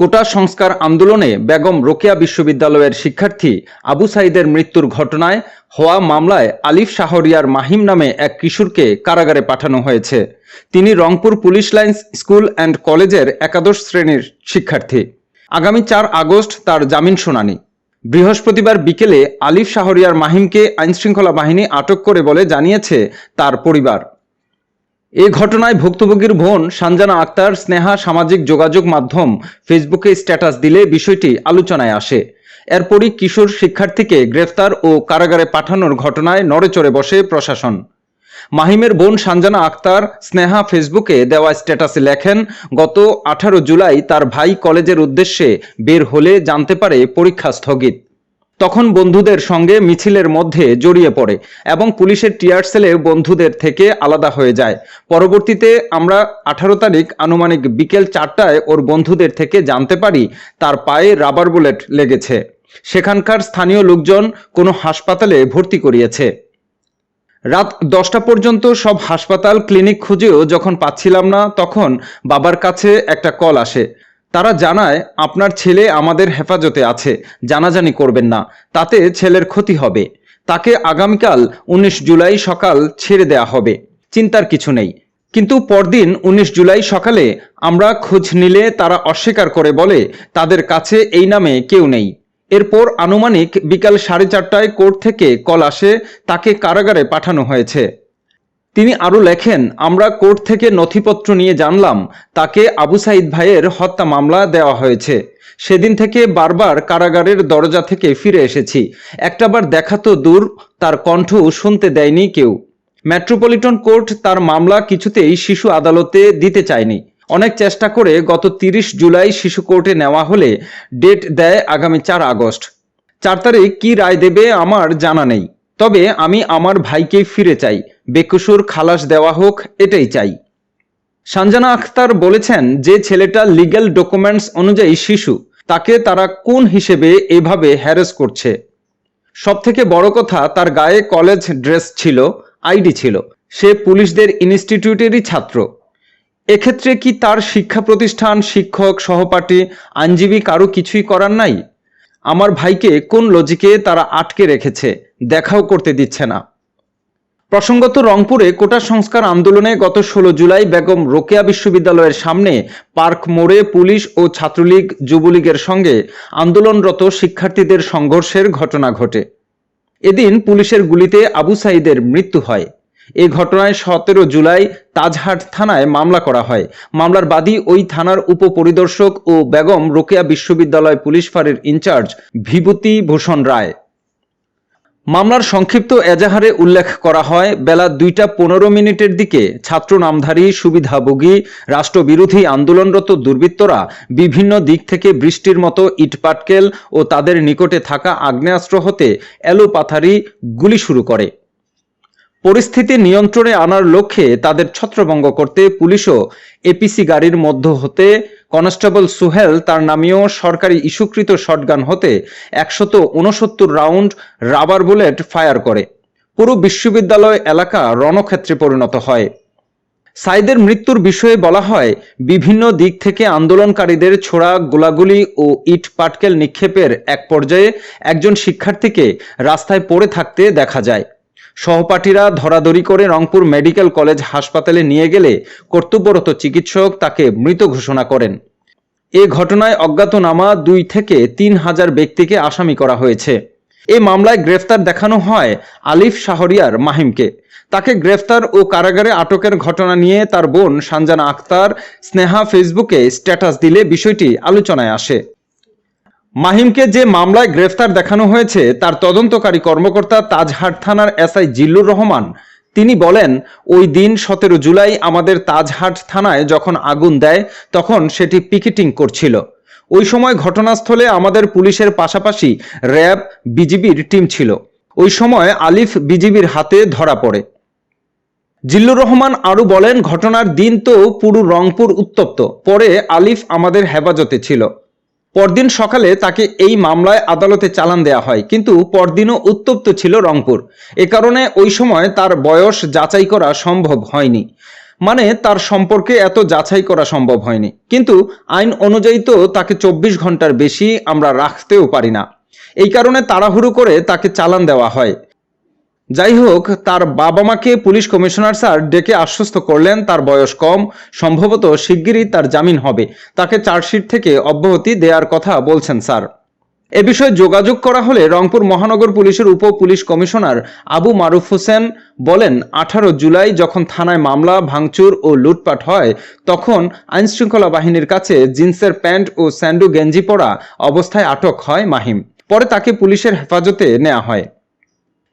কোটা সংস্কার আন্দোলনে বেগম রোকেয়া বিশ্ববিদ্যালয়ের শিক্ষার্থী আবু সাইদের মৃত্যুর ঘটনায় হওয়া মামলায় আলিফ শাহরিয়ার মাহিম নামে এক কিশোরকে কারাগারে পাঠানো হয়েছে। তিনি Rangpur police lines school and কলেজের একাদশ শ্রেণির শিক্ষার্থী। আগামী চার আগস্ট তার জামিন শুনানি। বৃহস্পতিবার বিকেলে আলিফ শাহরিয়ার মাহিমকে আইনশৃঙ্খলা বাহিনী আটক করে বলে জানিয়েছে তার পরিবার। এ ঘটনায় ভুক্তভোগীর বোন সানজানা আক্তার, স্নেহা, সামাজিক যোগাযোগ মাধ্যম, ফেসবুকে স্ট্যাটাস দিলে বিষয়টি আলোচনায় আসে। এরপরই কিশোর শিক্ষার্থীকে গ্রেফতার ও কারাগারে পাঠানোর ঘটনায় নড়েচড়ে বসে প্রশাসন। মাহিমের বোন সানজানা আক্তার, স্নেহা ফেসবুকে দেওয়া স্ট্যাটাসে লেখেন, গত আঠারো জুলাই তার ভাই কলেজের উদ্দেশ্যে বের হলে জানতে পারে পরীক্ষা স্থগিত। তখন বন্ধুদের সঙ্গে মিছিলের মধ্যে জড়িয়ে পড়ে এবং পুলিশের টিয়ার সেলে বন্ধুদের থেকে আলাদা হয়ে যায়। পরবর্তীতে আমরা আঠারো তারিখ আনুমানিক বিকেল চারটায় ওর বন্ধুদের থেকে জানতে পারি তার পায়ে রাবার বুলেট লেগেছে। সেখানকার স্থানীয় লোকজন কোনো হাসপাতালে ভর্তি করিয়েছে। রাত দশটা পর্যন্ত সব হাসপাতাল, ক্লিনিক খুঁজেও যখন পাচ্ছিলাম না, তখন বাবার কাছে একটা কল আসে। তারা জানায়, আপনার ছেলে আমাদের হেফাজতে আছে, জানাজানি করবেন না, তাতে ছেলের ক্ষতি হবে। তাকে আগামীকাল উনিশ জুলাই সকাল ছেড়ে দেয়া হবে। চিন্তার কিছু নেই। কিন্তু পরদিন উনিশ জুলাই সকালে আমরা খোঁজ নিলে তারা অস্বীকার করে বলে, তাদের কাছে এই নামে কেউ নেই। এরপর আনুমানিক বিকাল সাড়ে চারটায় কোর্ট থেকে কল আসে, তাকে কারাগারে পাঠানো হয়েছে। তিনি আরও লেখেন, আমরা কোর্ট থেকে নথিপত্র নিয়ে জানলাম, তাকে আবু সাইদ ভাইয়ের হত্যা মামলা দেওয়া হয়েছে। সেদিন থেকে বারবার কারাগারের দরজা থেকে ফিরে এসেছি। একটাবার দেখা তো দূর, তার কণ্ঠ শুনতে দেয়নি কেউ। মেট্রোপলিটন কোর্ট তার মামলা কিছুতেই শিশু আদালতে দিতে চায়নি। অনেক চেষ্টা করে গত তিরিশ জুলাই শিশু কোর্টে নেওয়া হলে ডেট দেয় আগামী চার আগস্ট। চার তারিখ কি রায় দেবে আমার জানা নেই। তবে আমি আমার ভাইকে ফিরে চাই। বেকসুর খালাস দেওয়া হোক, এটাই চাই। সানজানা আখতার বলেছেন যে ছেলেটা লিগ্যাল ডকুমেন্টস অনুযায়ী শিশু, তাকে তারা কোন হিসেবে এভাবে হ্যারেস করছে? সব থেকে বড় কথা, তার গায়ে কলেজ ড্রেস ছিল, আইডি ছিল। সে পুলিশদের ইনস্টিটিউটেরই ছাত্র। এক্ষেত্রে কি তার শিক্ষা প্রতিষ্ঠান, শিক্ষক, সহপাঠী, আইনজীবী কারও কিছুই করার নাই? আমার ভাইকে কোন লজিকে তারা আটকে রেখেছে? দেখাও করতে দিচ্ছে না। প্রসঙ্গত রংপুরে কোটা সংস্কার আন্দোলনে গত ষোলো জুলাই বেগম রোকেয়া বিশ্ববিদ্যালয়ের সামনে পার্ক মোড়ে পুলিশ ও ছাত্রলীগ যুবলীগের সঙ্গে আন্দোলনরত শিক্ষার্থীদের সংঘর্ষের ঘটনা ঘটে। এদিন পুলিশের গুলিতে আবু সাইদের মৃত্যু হয়। এ ঘটনায় সতেরো জুলাই তাজহাট থানায় মামলা করা হয়। মামলার বাদী ওই থানার উপপরিদর্শক ও বেগম রোকেয়া বিশ্ববিদ্যালয় পুলিশ ফাঁড়ির ইনচার্জ বিভূতি ভূষণ রায়। মামলার সংক্ষিপ্ত এজাহারে উল্লেখ করা হয়, বেলা দুইটা পনেরো মিনিটের দিকে ছাত্র নামধারী সুবিধাভোগী রাষ্ট্রবিরোধী আন্দোলনরত দুর্বৃত্তরা বিভিন্ন দিক থেকে বৃষ্টির মতো ইটপাটকেল ও তাদের নিকটে থাকা আগ্নেয়াস্ত্র হতে এলোপাথারি গুলি শুরু করে। পরিস্থিতি নিয়ন্ত্রণে আনার লক্ষ্যে তাদের ছত্রভঙ্গ করতে পুলিশও এপিসি গাড়ির মধ্য হতে কনস্টেবল সুহেল তার নামীয় সরকারি ইস্যুকৃত শটগান হতে একশত উনসত্তর রাউন্ড রাবার বুলেট ফায়ার করে। পুরো বিশ্ববিদ্যালয় এলাকা রণক্ষেত্রে পরিণত হয়। সাইদের মৃত্যুর বিষয়ে বলা হয়, বিভিন্ন দিক থেকে আন্দোলনকারীদের ছোড়া গোলাগুলি ও ইট পাটকেল নিক্ষেপের এক পর্যায়ে একজন শিক্ষার্থীকে রাস্তায় পড়ে থাকতে দেখা যায়। সহপাঠীরা ধরাধরি করে রংপুর মেডিকেল কলেজ হাসপাতালে নিয়ে গেলে কর্তব্যরত চিকিৎসক তাকে মৃত ঘোষণা করেন। এ ঘটনায় অজ্ঞাতনামা দুই থেকে তিন হাজার ব্যক্তিকে আসামি করা হয়েছে। এ মামলায় গ্রেফতার দেখানো হয় আলিফ শাহরিয়ার মাহিমকে। তাকে গ্রেফতার ও কারাগারে আটকের ঘটনা নিয়ে তার বোন সানজানা আক্তার স্নেহা ফেসবুকে স্ট্যাটাস দিলে বিষয়টি আলোচনায় আসে। মাহিমকে যে মামলায় গ্রেফতার দেখানো হয়েছে, তার তদন্তকারী কর্মকর্তা তাজহাট থানার এসআই জিল্লুর রহমান। তিনি বলেন, ওই দিন সতেরো জুলাই আমাদের তাজহাট থানায় যখন আগুন দেয়, তখন সেটি পিকেটিং করছিল। ওই সময় ঘটনাস্থলে আমাদের পুলিশের পাশাপাশি র্যাব, বিজিবির টিম ছিল। ওই সময় আলিফ বিজিবির হাতে ধরা পড়ে। জিল্লুর রহমান আরও বলেন, ঘটনার দিন তো পুরো রংপুর উত্তপ্ত। পরে আলিফ আমাদের হেফাজতে ছিল। পরদিন সকালে তাকে এই মামলায় আদালতে চালান দেয়া হয়, কিন্তু পরদিনও উত্তপ্ত ছিল রংপুর। এ কারণে ওই সময় তার বয়স যাচাই করা সম্ভব হয়নি। মানে তার সম্পর্কে এত যাচাই করা সম্ভব হয়নি। কিন্তু আইন অনুযায়ী তো তাকে চব্বিশ ঘণ্টার বেশি আমরা রাখতেও পারি না। এই কারণে তাড়াহুড়ো করে তাকে চালান দেওয়া হয়। যাই হোক তার বাবা মাকে পুলিশ কমিশনার স্যার ডেকে আশ্বস্ত করলেন, তার বয়স কম। সম্ভবত শিগগিরই তার জামিন হবে। তাকে চার্জশিট থেকে অব্যাহতি দেওয়ার কথা বলছেন স্যার। এ বিষয়ে যোগাযোগ করা হলে রংপুর মহানগর পুলিশের উপ পুলিশ কমিশনার আবু মারুফ হোসেন বলেন, আঠারো জুলাই যখন থানায় মামলা, ভাঙচুর ও লুটপাট হয়, তখন আইনশৃঙ্খলা বাহিনীর কাছে জিন্সের প্যান্ট ও স্যান্ডু গেঞ্জি পরা অবস্থায় আটক হয় মাহিম। পরে তাকে পুলিশের হেফাজতে নেওয়া হয়।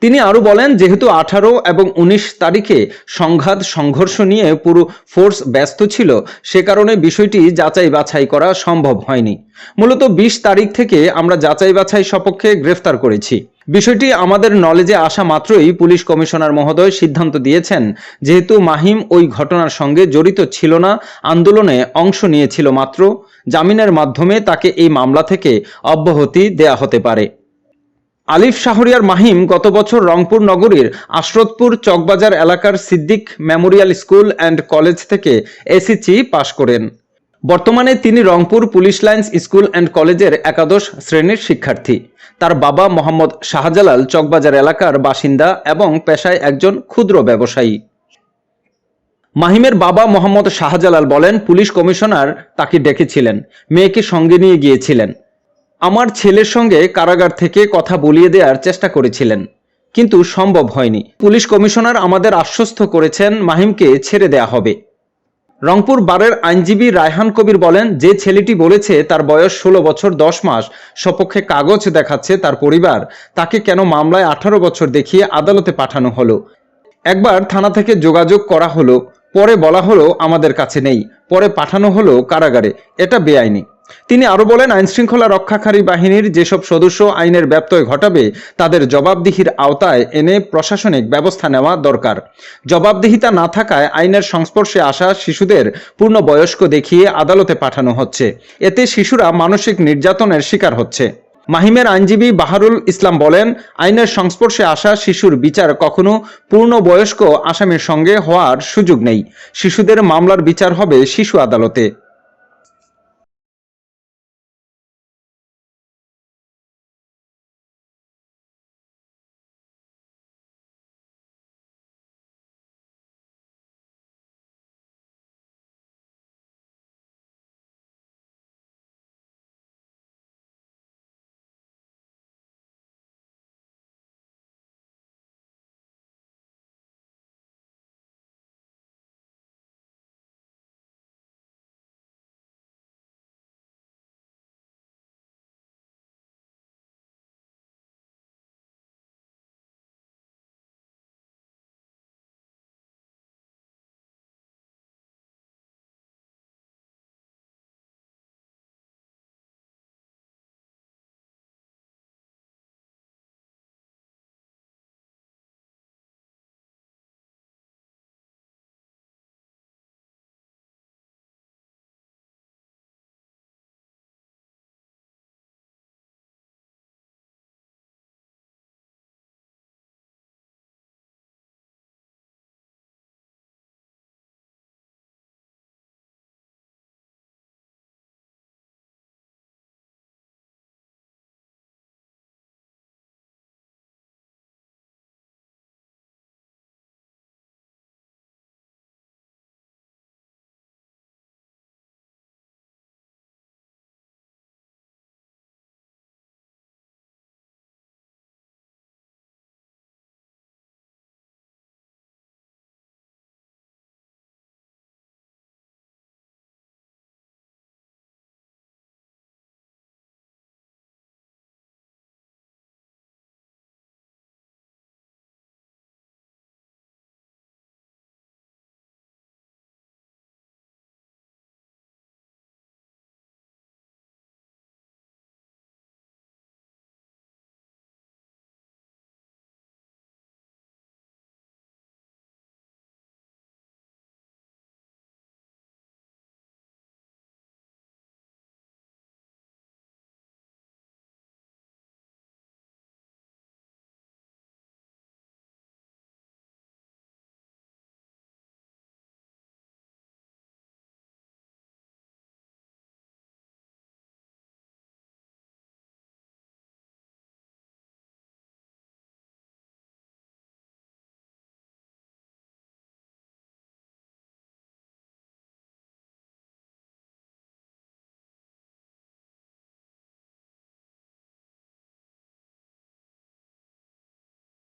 তিনি আরও বলেন, যেহেতু আঠারো এবং উনিশ তারিখে সংঘাত, সংঘর্ষ নিয়ে পুরো ফোর্স ব্যস্ত ছিল, সে কারণে বিষয়টি যাচাই বাছাই করা সম্ভব হয়নি। মূলত বিশ তারিখ থেকে আমরা যাচাই বাছাই সপক্ষে গ্রেফতার করেছি। বিষয়টি আমাদের নলেজে আসা মাত্রই পুলিশ কমিশনার মহোদয় সিদ্ধান্ত দিয়েছেন, যেহেতু মাহিম ওই ঘটনার সঙ্গে জড়িত ছিল না, আন্দোলনে অংশ নিয়েছিল মাত্র। জামিনের মাধ্যমে তাকে এই মামলা থেকে অব্যাহতি দেয়া হতে পারে। আলিফ শাহরিয়ার মাহিম গত বছর রংপুর নগরীর আশরতপুর চকবাজার এলাকার Siddique memorial school and college থেকে এসিসি পাশ করেন। বর্তমানে তিনি Rangpur police lines school and কলেজের একাদশ শ্রেণির শিক্ষার্থী। তার বাবা মোহাম্মদ শাহজালাল চকবাজার এলাকার বাসিন্দা এবং পেশায় একজন ক্ষুদ্র ব্যবসায়ী। মাহিমের বাবা মোহাম্মদ শাহজালাল বলেন, পুলিশ কমিশনার তাকে ডেকেছিলেন। মেয়েকে সঙ্গে নিয়ে গিয়েছিলেন। আমার ছেলের সঙ্গে কারাগার থেকে কথা বলিয়ে দেওয়ার চেষ্টা করেছিলেন, কিন্তু সম্ভব হয়নি। পুলিশ কমিশনার আমাদের আশ্বস্ত করেছেন মাহিমকে ছেড়ে দেয়া হবে। রংপুর বারের আইনজীবী রায়হান কবির বলেন, যে ছেলেটি বলেছে তার বয়স ষোলো বছর, দশ মাস, সপক্ষে কাগজ দেখাচ্ছে তার পরিবার, তাকে কেন মামলায় আঠারো বছর দেখিয়ে আদালতে পাঠানো হলো? একবার থানা থেকে যোগাযোগ করা হলো, পরে বলা হলো আমাদের কাছে নেই, পরে পাঠানো হলো কারাগারে, এটা বেআইনি। তিনি আরও বলেন, আইনশৃঙ্খলা রক্ষাকারী বাহিনীর যেসব সদস্য আইনের ব্যত্যয় ঘটাবে, তাদের জবাবদিহির আওতায় এনে প্রশাসনিক ব্যবস্থা নেওয়া দরকার। জবাবদিহিতা না থাকায় আইনের সংস্পর্শে আসা শিশুদের পূর্ণবয়স্ক দেখিয়ে আদালতে পাঠানো হচ্ছে। এতে শিশুরা মানসিক নির্যাতনের শিকার হচ্ছে। মাহিমের আইনজীবী বাহারুল ইসলাম বলেন, আইনের সংস্পর্শে আসা শিশুর বিচার কখনো পূর্ণবয়স্ক আসামির সঙ্গে হওয়ার সুযোগ নেই। শিশুদের মামলার বিচার হবে শিশু আদালতে।